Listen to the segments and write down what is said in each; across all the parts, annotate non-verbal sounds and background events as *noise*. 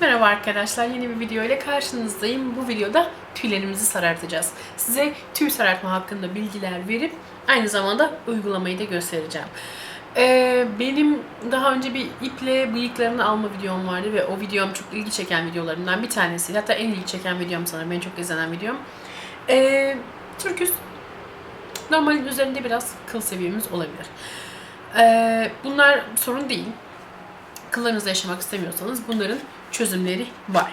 Merhaba arkadaşlar, yeni bir video ile karşınızdayım. Bu videoda tüylerimizi sarartacağız. Size tüy sarartma hakkında bilgiler verip aynı zamanda uygulamayı da göstereceğim. Ee, benim daha önce bir iple bıyıklarını alma videom vardı ve o videom çok ilgi çeken videolarımdan bir tanesiydi. Hatta en ilgi çeken videom sanırım, en çok izlenen videom. Ee, Türküz. Normalin üzerinde biraz kıl seviyemiz olabilir. Ee, bunlar sorun değil kıllarınızla yaşamak istemiyorsanız bunların çözümleri var.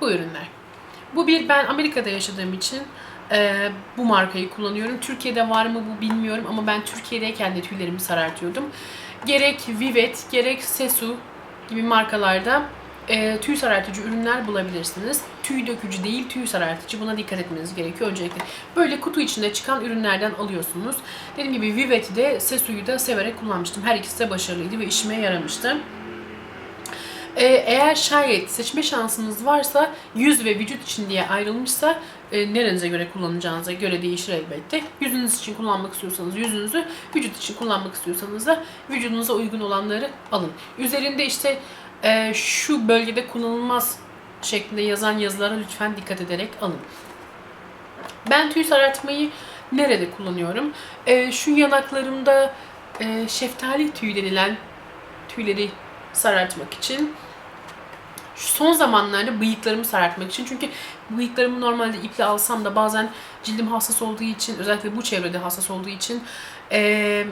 Bu ürünler. Bu bir ben Amerika'da yaşadığım için e, bu markayı kullanıyorum. Türkiye'de var mı bu bilmiyorum ama ben Türkiye'deyken de tüylerimi sarartıyordum. Gerek Vivet gerek Sesu gibi markalarda e, tüy sarartıcı ürünler bulabilirsiniz. Tüy dökücü değil, tüy sarartıcı. Buna dikkat etmeniz gerekiyor öncelikle. Böyle kutu içinde çıkan ürünlerden alıyorsunuz. Dediğim gibi Vivet'i de Sesu'yu da severek kullanmıştım. Her ikisi de başarılıydı ve işime yaramıştı. Ee, eğer şayet seçme şansınız varsa yüz ve vücut için diye ayrılmışsa e, nerenize göre kullanacağınıza göre değişir elbette. Yüzünüz için kullanmak istiyorsanız yüzünüzü, vücut için kullanmak istiyorsanız da vücudunuza uygun olanları alın. Üzerinde işte e, şu bölgede kullanılmaz şeklinde yazan yazılara lütfen dikkat ederek alın. Ben tüy sarartmayı nerede kullanıyorum? E, şu yanaklarımda e, şeftali tüy denilen tüyleri sarartmak için. Şu son zamanlarda bıyıklarımı sarartmak için. Çünkü bıyıklarımı normalde iple alsam da bazen cildim hassas olduğu için, özellikle bu çevrede hassas olduğu için e,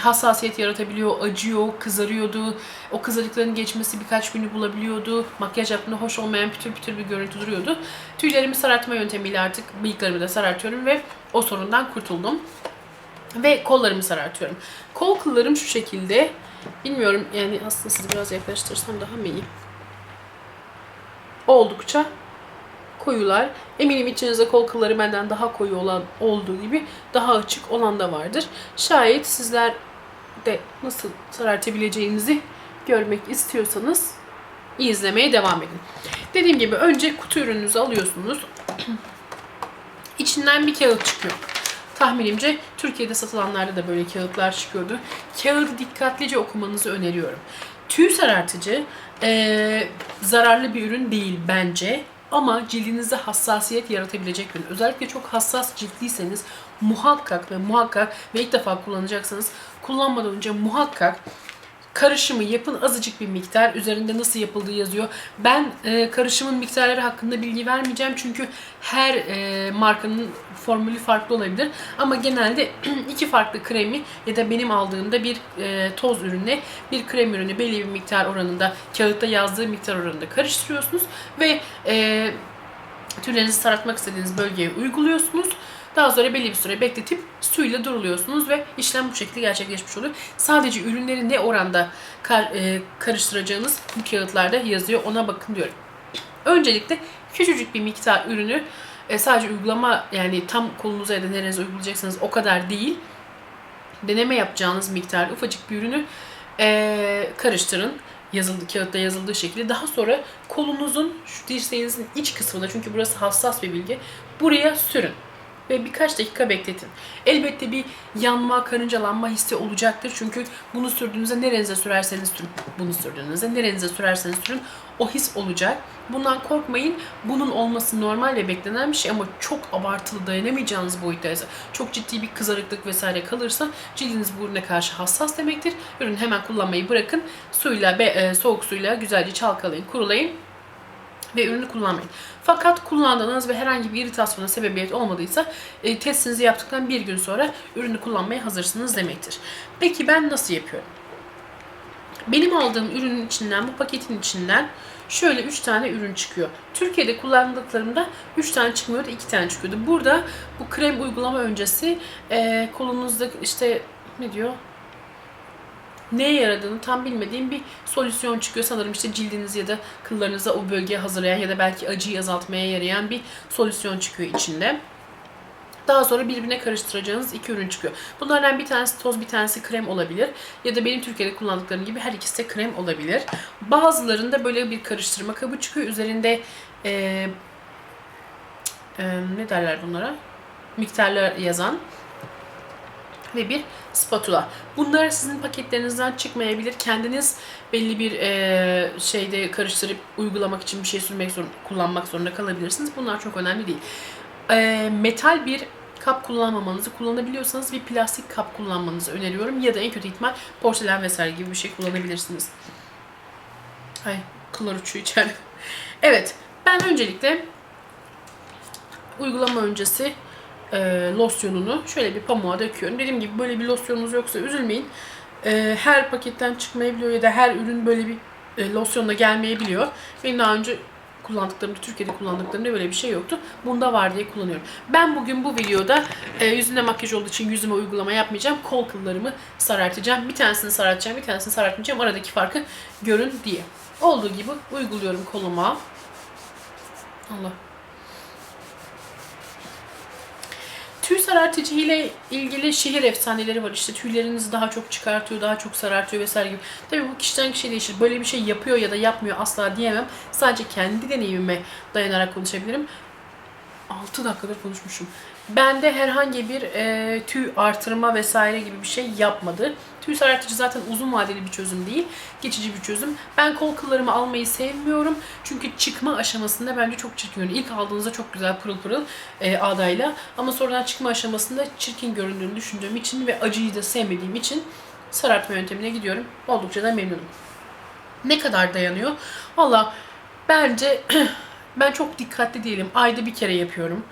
hassasiyet yaratabiliyor, acıyor, kızarıyordu. O kızarıkların geçmesi birkaç günü bulabiliyordu. Makyaj yaptığında hoş olmayan pütür pütür bir görüntü duruyordu. Tüylerimi sarartma yöntemiyle artık bıyıklarımı da sarartıyorum ve o sorundan kurtuldum. Ve kollarımı sarartıyorum. Kol kıllarım şu şekilde. Bilmiyorum yani aslında sizi biraz yaklaştırsam daha mı iyi? Oldukça koyular. Eminim içinizde kol kılları benden daha koyu olan olduğu gibi daha açık olan da vardır. Şayet sizler de nasıl sarartabileceğinizi görmek istiyorsanız izlemeye devam edin. Dediğim gibi önce kutu ürününüzü alıyorsunuz. *clears throat* İçinden bir kağıt çıkıyor. Tahminimce Türkiye'de satılanlarda da böyle kağıtlar çıkıyordu. Kağıdı dikkatlice okumanızı öneriyorum. Tüy sarartıcı eee, zararlı bir ürün değil bence. Ama cildinizde hassasiyet yaratabilecek bir ürün. Özellikle çok hassas ciltliyseniz muhakkak ve muhakkak ve ilk defa kullanacaksanız kullanmadan önce muhakkak karışımı yapın azıcık bir miktar. Üzerinde nasıl yapıldığı yazıyor. Ben e, karışımın miktarları hakkında bilgi vermeyeceğim çünkü her e, markanın formülü farklı olabilir. Ama genelde *clears throat* iki farklı kremi ya da benim aldığımda bir e, toz ürüne bir krem ürünü belli bir miktar oranında kağıtta yazdığı miktar oranında karıştırıyorsunuz ve e, tüylerinizi sarartmak istediğiniz bölgeye uyguluyorsunuz. Daha sonra belli bir süre bekletip suyla duruluyorsunuz ve işlem bu şekilde gerçekleşmiş oluyor. Sadece ürünleri ne oranda kar- e, karıştıracağınız bu kağıtlarda yazıyor. Ona bakın diyorum. Öncelikle küçücük bir miktar ürünü e, sadece uygulama yani tam kolunuza ya da nerenize uygulayacaksanız o kadar değil. Deneme yapacağınız miktar ufacık bir ürünü e, karıştırın yazıldı kağıtta yazıldığı şekilde. Daha sonra kolunuzun şu dirseğinizin iç kısmında çünkü burası hassas bir bilgi. Buraya sürün ve birkaç dakika bekletin. Elbette bir yanma, karıncalanma hissi olacaktır. Çünkü bunu sürdüğünüzde nerenize sürerseniz sürün, bunu sürdüğünüzde nerenize sürerseniz sürün o his olacak. Bundan korkmayın. Bunun olması normal ve beklenen bir şey ama çok abartılı dayanamayacağınız boyuttaysa, çok ciddi bir kızarıklık vesaire kalırsa cildiniz bu ürüne karşı hassas demektir. Ürünü hemen kullanmayı bırakın. Suyla, e, soğuk suyla güzelce çalkalayın, kurulayın ve ürünü kullanmayın. Fakat kullandığınız ve herhangi bir iritasyona sebebiyet olmadıysa e, testinizi yaptıktan bir gün sonra ürünü kullanmaya hazırsınız demektir. Peki ben nasıl yapıyorum? Benim aldığım ürünün içinden, bu paketin içinden şöyle 3 tane ürün çıkıyor. Türkiye'de kullandıklarımda 3 tane çıkmıyordu, 2 tane çıkıyordu. Burada bu krem uygulama öncesi e, kolunuzda işte ne diyor? Neye yaradığını tam bilmediğim bir solüsyon çıkıyor. Sanırım işte cildiniz ya da kıllarınıza o bölgeye hazırlayan ya da belki acıyı azaltmaya yarayan bir solüsyon çıkıyor içinde. Daha sonra birbirine karıştıracağınız iki ürün çıkıyor. Bunlardan bir tanesi toz, bir tanesi krem olabilir. Ya da benim Türkiye'de kullandıklarım gibi her ikisi de krem olabilir. Bazılarında böyle bir karıştırma kabı çıkıyor. Üzerinde e, e, ne derler bunlara? Miktarlar yazan. ve bir spatula. Bunlar sizin paketlerinizden çıkmayabilir. Kendiniz belli bir e, şeyde karıştırıp uygulamak için bir şey sürmek zorunda, kullanmak zorunda kalabilirsiniz. Bunlar çok önemli değil. E, metal bir kap kullanmamanızı, kullanabiliyorsanız bir plastik kap kullanmanızı öneriyorum. Ya da en kötü ihtimal porselen vesaire gibi bir şey kullanabilirsiniz. Ay kıllar uçuyor içeride. Evet, ben öncelikle uygulama öncesi e, losyonunu şöyle bir pamuğa döküyorum. Dediğim gibi böyle bir losyonunuz yoksa üzülmeyin. E, her paketten çıkmayabiliyor ya da her ürün böyle bir e, losyonla gelmeyebiliyor. Benim daha önce kullandıklarımda, Türkiye'de kullandıklarımda böyle bir şey yoktu. Bunda var diye kullanıyorum. Ben bugün bu videoda e, yüzümde makyaj olduğu için yüzüme uygulama yapmayacağım. Kol kıllarımı sarartacağım. Bir tanesini sarartacağım, bir tanesini sarartmayacağım. Aradaki farkı görün diye. Olduğu gibi uyguluyorum koluma. Allah. Tüy sarartıcı ile ilgili şehir efsaneleri var. İşte tüylerinizi daha çok çıkartıyor, daha çok sarartıyor vesaire gibi. Tabii bu kişiden kişiye değişir. Böyle bir şey yapıyor ya da yapmıyor asla diyemem. Sadece kendi deneyimime dayanarak konuşabilirim. 6 dakikadır konuşmuşum. Bende herhangi bir e, tüy artırma vesaire gibi bir şey yapmadı. Tüy sarartıcı zaten uzun vadeli bir çözüm değil. Geçici bir çözüm. Ben kol kıllarımı almayı sevmiyorum. Çünkü çıkma aşamasında bence çok çirkin görünüyor. İlk aldığınızda çok güzel pırıl pırıl e, ağdayla. Ama sonradan çıkma aşamasında çirkin göründüğünü düşündüğüm için ve acıyı da sevmediğim için sarartma yöntemine gidiyorum. Oldukça da memnunum. Ne kadar dayanıyor? Valla bence *clears throat* ben çok dikkatli değilim. Ayda bir kere yapıyorum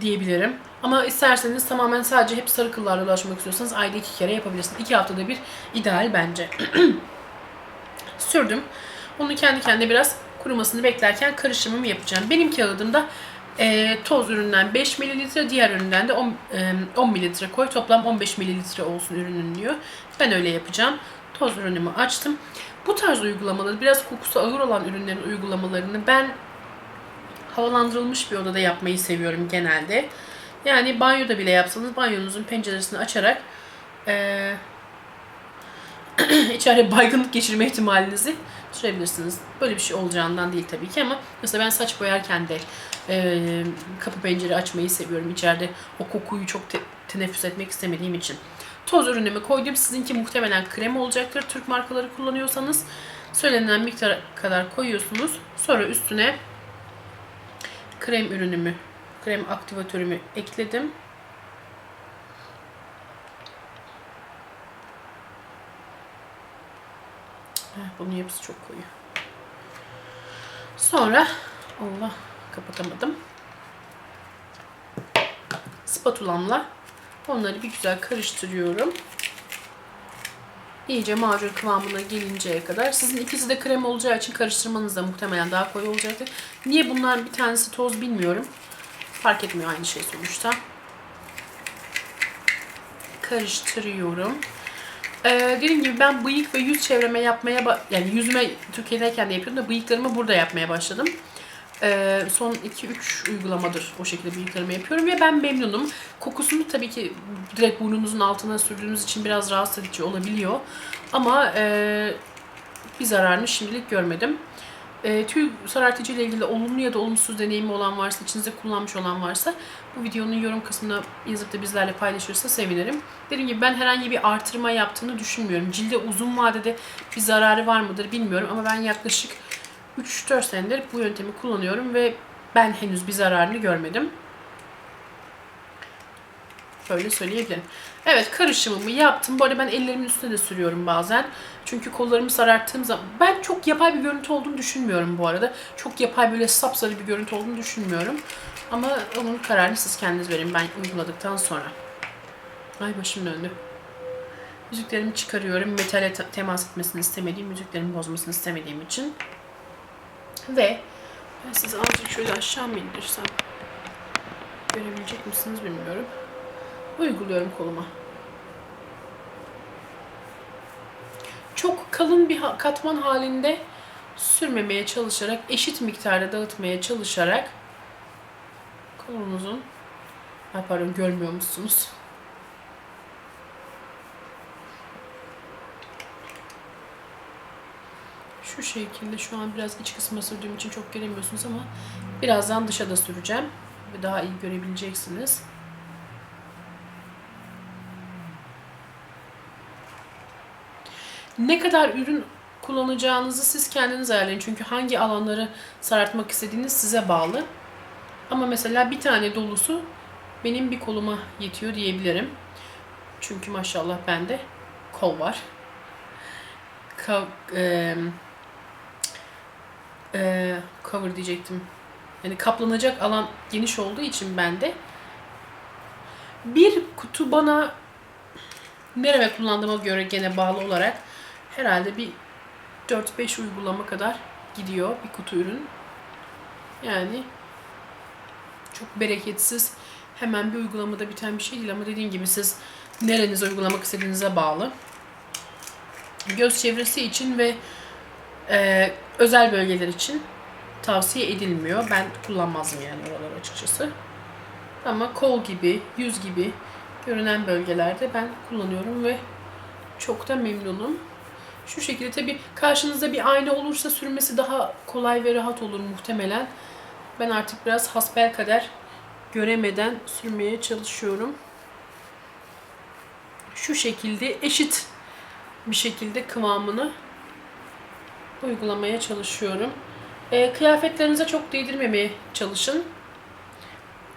diyebilirim. Ama isterseniz tamamen sadece hep sarı kıllarla ulaşmak istiyorsanız ayda iki kere yapabilirsiniz. İki haftada bir ideal bence. *clears throat* Sürdüm. Onu kendi kendine biraz kurumasını beklerken karışımımı yapacağım. Benim kağıdımda e, toz üründen 5 mililitre, diğer üründen de 10, e, 10 mililitre koy. Toplam 15 mililitre olsun ürünün diyor. Ben öyle yapacağım. Toz ürünümü açtım. Bu tarz uygulamaları, biraz kokusu ağır olan ürünlerin uygulamalarını ben havalandırılmış bir odada yapmayı seviyorum genelde. Yani banyoda bile yapsanız banyonuzun penceresini açarak e, *clears throat* içeride baygınlık geçirme ihtimalinizi sürebilirsiniz. Böyle bir şey olacağından değil tabii ki ama mesela ben saç boyarken de e, kapı pencere açmayı seviyorum. İçeride o kokuyu çok te- teneffüs etmek istemediğim için. Toz ürünümü koydum. Sizinki muhtemelen krem olacaktır. Türk markaları kullanıyorsanız söylenen miktar kadar koyuyorsunuz. Sonra üstüne krem ürünümü, krem aktivatörümü ekledim. Bunun yapısı çok koyu. Sonra Allah kapatamadım. Spatulamla onları bir güzel karıştırıyorum. İyice macun kıvamına gelinceye kadar. Sizin ikisi de krem olacağı için karıştırmanız da muhtemelen daha kolay olacaktır. Niye bunlar bir tanesi toz bilmiyorum. Fark etmiyor aynı şey sonuçta. Karıştırıyorum. Ee, dediğim gibi ben bıyık ve yüz çevreme yapmaya yani yüzüme Türkiye'deyken de yapıyordum da bıyıklarımı burada yapmaya başladım. Ee, son 2-3 uygulamadır o şekilde bıyıklarımı yapıyorum ve ben memnunum. Kokusunu tabii ki direkt burnunuzun altına sürdüğünüz için biraz rahatsız edici olabiliyor. Ama e, bir zararını şimdilik görmedim. E, tüy sarartıcı ile ilgili olumlu ya da olumsuz deneyimi olan varsa, içinizde kullanmış olan varsa bu videonun yorum kısmına yazıp da bizlerle paylaşırsa sevinirim. Dediğim gibi ben herhangi bir artırma yaptığını düşünmüyorum. Cilde uzun vadede bir zararı var mıdır bilmiyorum ama ben yaklaşık 3-4 senedir bu yöntemi kullanıyorum ve ben henüz bir zararını görmedim. Böyle söyleyebilirim. Evet karışımımı yaptım. Bu arada ben ellerimin üstüne de sürüyorum bazen. Çünkü kollarımı sararttığım zaman ben çok yapay bir görüntü olduğunu düşünmüyorum bu arada. Çok yapay böyle sapsarı bir görüntü olduğunu düşünmüyorum. Ama onun kararını siz kendiniz verin ben uyguladıktan sonra. Ay başım döndü. Yüzüklerimi çıkarıyorum. Metale te- temas etmesini istemediğim, yüzüklerimi bozmasını istemediğim için. Ve ben size azıcık şöyle aşağı mı indirsem görebilecek misiniz bilmiyorum. Uyguluyorum koluma. Çok kalın bir katman halinde sürmemeye çalışarak, eşit miktarda dağıtmaya çalışarak kolunuzun pardon görmüyor musunuz? Şu şekilde şu an biraz iç kısma sürdüğüm için çok göremiyorsunuz ama birazdan dışa da süreceğim ve daha iyi görebileceksiniz. Ne kadar ürün kullanacağınızı siz kendiniz ayarlayın. Çünkü hangi alanları sarartmak istediğiniz size bağlı. Ama mesela bir tane dolusu benim bir koluma yetiyor diyebilirim. Çünkü maşallah bende kol var. Ka- eee, eee, cover diyecektim. Yani kaplanacak alan geniş olduğu için bende bir kutu bana nereye kullandığıma göre gene bağlı olarak herhalde bir 4-5 uygulama kadar gidiyor bir kutu ürün. Yani çok bereketsiz hemen bir uygulamada biten bir şey değil ama dediğim gibi siz nerenize uygulamak istediğinize bağlı. Göz çevresi için ve e, özel bölgeler için tavsiye edilmiyor. Ben kullanmazdım yani oralar açıkçası. Ama kol gibi, yüz gibi görünen bölgelerde ben kullanıyorum ve çok da memnunum. Şu şekilde tabii karşınızda bir ayna olursa sürmesi daha kolay ve rahat olur muhtemelen. Ben artık biraz hasbelkader göremeden sürmeye çalışıyorum. Şu şekilde eşit bir şekilde kıvamını uygulamaya çalışıyorum. E, kıyafetlerinize çok değdirmemeye çalışın.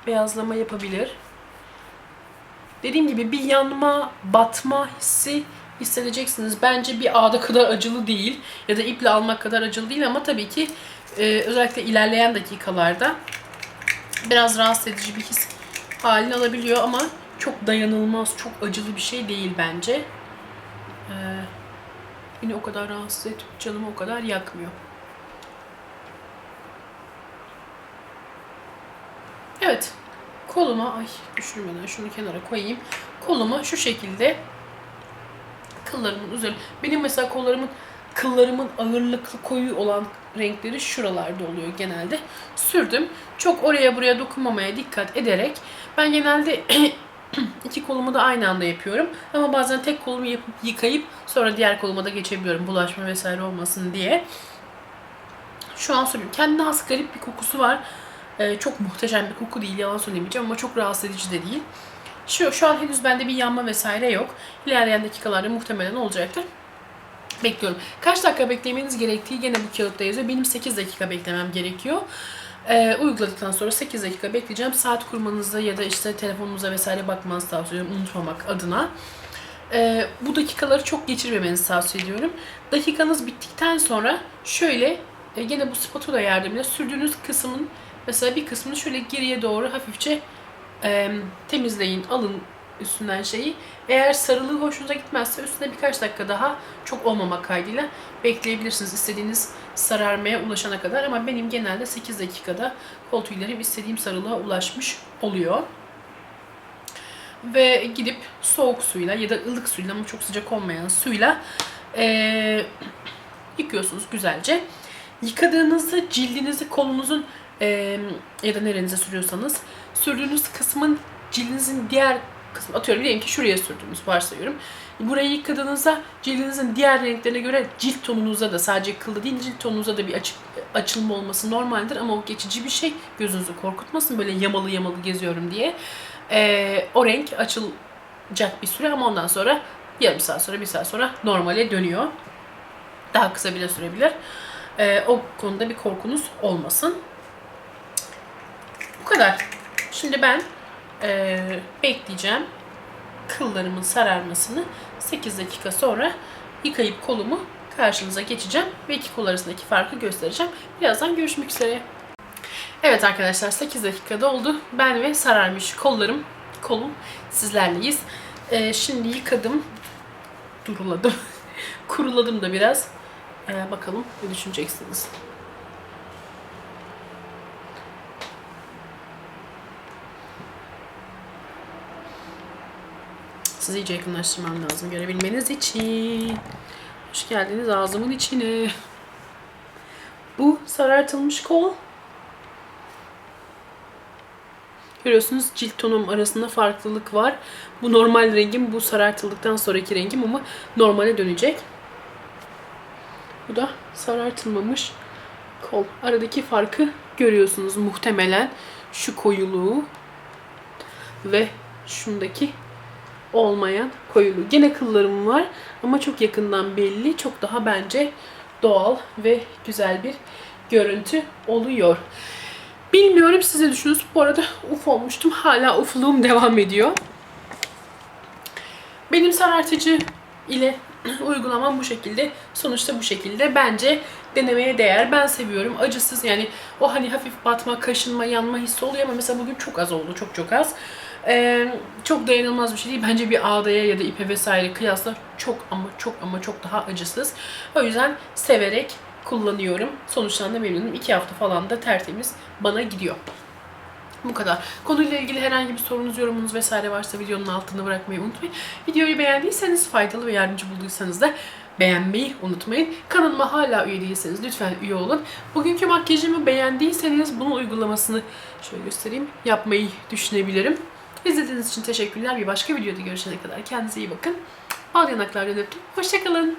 Beyazlama yapabilir. Dediğim gibi bir yanma, batma hissi hissedeceksiniz. Bence bir ağda kadar acılı değil ya da iple almak kadar acılı değil ama tabii ki e, özellikle ilerleyen dakikalarda biraz rahatsız edici bir his halini alabiliyor ama çok dayanılmaz, çok acılı bir şey değil bence. Ee, beni o kadar rahatsız edip canımı o kadar yakmıyor. Evet. Koluma, ay düşürmeden şunu kenara koyayım. Koluma şu şekilde kıllarımın üzerine. Benim mesela kollarımın kıllarımın ağırlıklı koyu olan renkleri şuralarda oluyor genelde. Sürdüm. Çok oraya buraya dokunmamaya dikkat ederek ben genelde *clears throat* iki kolumu da aynı anda yapıyorum. Ama bazen tek kolumu yapıp yıkayıp sonra diğer koluma da geçebiliyorum. Bulaşma vesaire olmasın diye. Şu an söylüyorum. Kendine has garip bir kokusu var. Ee, çok muhteşem bir koku değil yalan söylemeyeceğim ama çok rahatsız edici de değil. Şu, şu an henüz bende bir yanma vesaire yok. İlerleyen dakikalarda muhtemelen olacaktır. Bekliyorum. Kaç dakika beklemeniz gerektiği gene bu kağıtta yazıyor. Benim 8 dakika beklemem gerekiyor. Ee, uyguladıktan sonra 8 dakika bekleyeceğim. Saat kurmanızda ya da işte telefonunuza vesaire bakmanızı tavsiye ediyorum unutmamak adına. Ee, bu dakikaları çok geçirmemenizi tavsiye ediyorum. Dakikanız bittikten sonra şöyle e, gene bu spatula yardımıyla sürdüğünüz kısmın mesela bir kısmını şöyle geriye doğru hafifçe e, temizleyin, alın üstünden şeyi. Eğer sarılığı hoşunuza gitmezse üstüne birkaç dakika daha çok olmamak kaydıyla bekleyebilirsiniz istediğiniz sararmaya ulaşana kadar. Ama benim genelde 8 dakikada kol tüylerim istediğim sarılığa ulaşmış oluyor. Ve gidip soğuk suyla ya da ılık suyla ama çok sıcak olmayan suyla ee, yıkıyorsunuz güzelce. Yıkadığınızda cildinizi kolunuzun ee, ya da nerenize sürüyorsanız sürdüğünüz kısmın cildinizin diğer kısmı atıyorum diyelim ki şuraya sürdüğünüz varsayıyorum. Burayı yıkadığınızda cildinizin diğer renklerine göre cilt tonunuza da sadece kılda değil cilt tonunuza da bir açık, açılma olması normaldir ama o geçici bir şey gözünüzü korkutmasın böyle yamalı yamalı geziyorum diye. Ee, o renk açılacak bir süre ama ondan sonra yarım saat sonra bir saat sonra normale dönüyor. Daha kısa bile sürebilir. Ee, o konuda bir korkunuz olmasın. Bu kadar. Şimdi ben e, bekleyeceğim kıllarımın sararmasını 8 dakika sonra yıkayıp kolumu karşınıza geçeceğim ve iki kol arasındaki farkı göstereceğim. Birazdan görüşmek üzere. Evet arkadaşlar 8 dakikada oldu. Ben ve sararmış kollarım, kolum sizlerleyiz. E, şimdi yıkadım, duruladım, *laughs* kuruladım da biraz. E, bakalım ne düşüneceksiniz. Sizi iyice yakınlaştırmam lazım görebilmeniz için. Hoş geldiniz ağzımın içine. Bu sarartılmış kol. Görüyorsunuz cilt tonum arasında farklılık var. Bu normal rengim, bu sarartıldıktan sonraki rengim ama normale dönecek. Bu da sarartılmamış kol. Aradaki farkı görüyorsunuz muhtemelen. Şu koyuluğu ve şundaki olmayan koyulu. Gene kıllarım var ama çok yakından belli. Çok daha bence doğal ve güzel bir görüntü oluyor. Bilmiyorum siz ne düşünüyorsunuz? Bu arada uf olmuştum. Hala ufluğum devam ediyor. Benim sarartıcı ile *clears throat* uygulamam bu şekilde. Sonuçta bu şekilde. Bence denemeye değer. Ben seviyorum. Acısız yani o hani hafif batma, kaşınma, yanma hissi oluyor ama mesela bugün çok az oldu. Çok çok az. Ee, çok dayanılmaz bir şey değil. Bence bir ağdaya ya da ipe vesaire kıyasla çok ama çok ama çok daha acısız. O yüzden severek kullanıyorum. Sonuçtan da memnunum. İki hafta falan da tertemiz bana gidiyor. Bu kadar. Konuyla ilgili herhangi bir sorunuz, yorumunuz vesaire varsa videonun altına bırakmayı unutmayın. Videoyu beğendiyseniz, faydalı ve yardımcı bulduysanız da beğenmeyi unutmayın. Kanalıma hala üye değilseniz lütfen üye olun. Bugünkü makyajımı beğendiyseniz bunun uygulamasını şöyle göstereyim. Yapmayı düşünebilirim. İzlediğiniz için teşekkürler. Bir başka videoda görüşene kadar kendinize iyi bakın. Bal yanaklardan öptüm. Hoşçakalın.